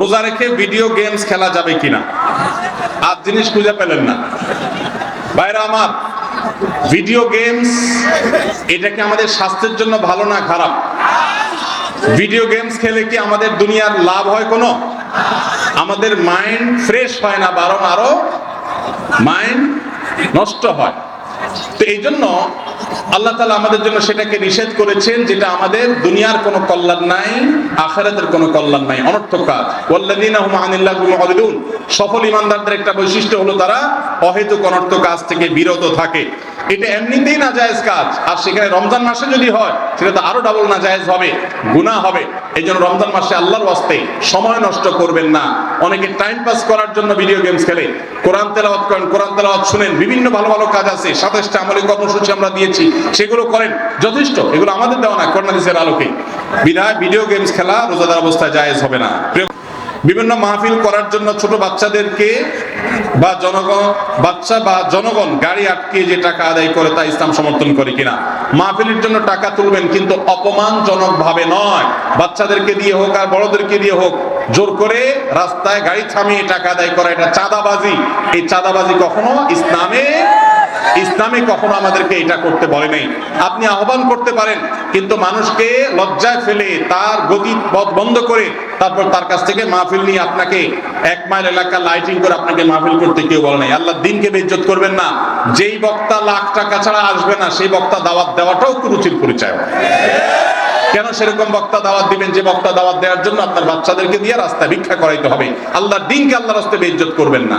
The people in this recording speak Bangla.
রোজা রেখে ভিডিও গেমস খেলা যাবে কিনা? আর জিনিস খুঁজে পেলেন না। বাইরে আমার ভিডিও গেমস এটা কি আমাদের স্বাস্থ্যের জন্য ভালো না খারাপ? ভিডিও গেমস খেলে কি আমাদের দুনিয়ার লাভ হয় কোনো? আমাদের মাইন্ড ফ্রেশ হয় না বরং আরও মাইন্ড নষ্ট হয়। তো এই জন্য আল্লাহ তালা আমাদের জন্য সেটাকে নিষেধ করেছেন, যেটা আমাদের দুনিয়ার কোনো কল্যাণ নাই, আখেরাতের কোনো কল্যাণ নাই অনর্থক কাজ সফল ইমানদারদের একটা বৈশিষ্ট্য হলো তারা অহেতুক অনর্থ কাজ থেকে বিরত থাকে। এটা এমনিতেই না জায়েজ কাজ। আর সেখানে রমজান মাসে যদি হয়, সেটা তো আরও ডাবল না জায়েজ হবে, গুনাহ হবে। এই জন্য রমজান মাসে আল্লাহর ওয়াস্তে সময় নষ্ট করবেন না। অনেকে টাইম পাস করার জন্য ভিডিও গেমস খেলে। কোরআন তেলাওয়াত করেন, কোরআন তেলাওয়াত শুনেন, বিভিন্ন ভালো ভালো কাজ আছে, সাতাশটা আমলি কর্মসূচি আমরা দিয়েছি, সেগুলো করেন। যথেষ্ট, এগুলো আমাদের দেওয়া না করোনা দিসের আলোকে। বিধায় ভিডিও গেমস খেলা রোজাদার অবস্থায় জায়েজ হবে না। বিভিন্ন মাহফিল করার জন্য ছোট বাচ্চাদেরকে বা জনগণ, বাচ্চা বা জনগণ গাড়ি আটকে যে টাকা আদায় করে তা ইসলাম সমর্থন করে কিনা? মাহফিলের জন্য টাকা তুলবেন কিন্তু অপমানজনক ভাবে নয়। বাচ্চাদেরকে দিয়ে হোক আর বড়দেরকে দিয়ে হোক, জোর করে রাস্তায় গাড়ি থামিয়ে টাকা আদায় করা এটা চাঁদাবাজি। এই চাঁদাবাজি কখনো ইসলামে ইসলামে কখনো আমাদেরকে এটা করতে বলে নাই। আপনি আহ্বান করতে পারেন, কিন্তু মানুষকে লজ্জায় ফেলে তার গতি পথ বন্ধ করে তারপর তার কাছ থেকে মাহফিল নিয়ে আপনাকে এক মাইল এলাকা লাইটিং করে আপনাকে মাহফিল করতে কেউ বলে নাই। আল্লাহ দিনকে বেজ্জত করবেন না। যেই বক্তা লাখ টাকা ছাড়া আসবে না, সেই বক্তা দাওয়াত দেওয়াটাও কুরুচির পরিচয় কেন সেরকম বক্তা দাওয়াত দিবেন? যে বক্তা দাওয়াত দেওয়ার জন্য আপনার বাচ্চাদেরকে দিয়ে রাস্তায় ভিক্ষা করাইতে হবে। আল্লাহ দিনকে আল্লাহর রাস্তায় বেজ্জত করবেন না।